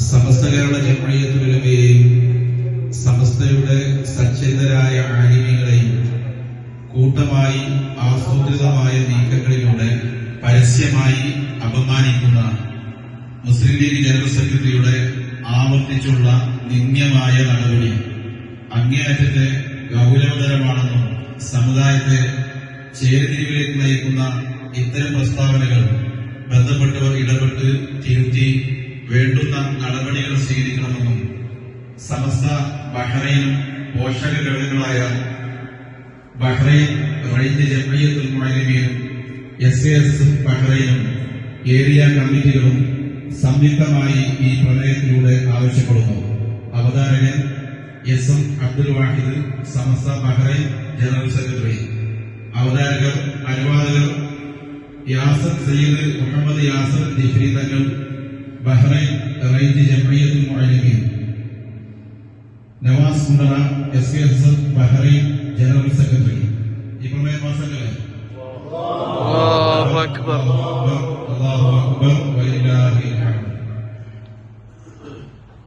സമസ്ത കേരള ജമയത്തുലമയെയും സമസ്തയുടെ സച്ചരിതരായ ആനിമികളെയും കൂട്ടമായി ആസൂത്രിതമായ നീക്കങ്ങളിലൂടെ പരസ്യമായി അപമാനിക്കുന്ന മുസ്ലിം ലീഗ് ജനറൽ സെക്രട്ടറിയുടെ ആവർത്തിച്ചുള്ള നിന്ദ്യമായ നടപടി അങ്ങേയറ്റത്തെ ഗൗരവതരമാണെന്നും സമുദായത്തെ ചേരുതിരിവിലേക്ക് നയിക്കുന്ന ഇത്തരം പ്രസ്താവനകൾ ബന്ധപ്പെട്ടവർ ഇടപെട്ട് വേണ്ടുന്ന നടപടികൾ സ്വീകരിക്കണമെന്നും സമസ്ത ബഹ്റൈൻ പോഷക ഘടകങ്ങളായ ബഹ്റൈൻ റൈറ്റ് ജമയത്തുൽ മുഅല്ലിമീനും എസ് എസ് ബഹ്റൈനും ഏരിയ കമ്മിറ്റികളും സംയുക്തമായി ഈ പ്രളയത്തിലൂടെ ആവശ്യപ്പെടുന്നു. അവതാരകൻ S M Abdul Wahid Samastha Bahrain general secretary. അവതാരകർ അനുവാദകർ Yasar Sayyid Muhammad Yasar ദിഫ്രി Thangal Bahrain right Jamiyathul Muallimeen. Navas Kundara S K S F Bahrain general secretary. ഈ പ്രമേയ മാസങ്ങളെ അക്ബർ.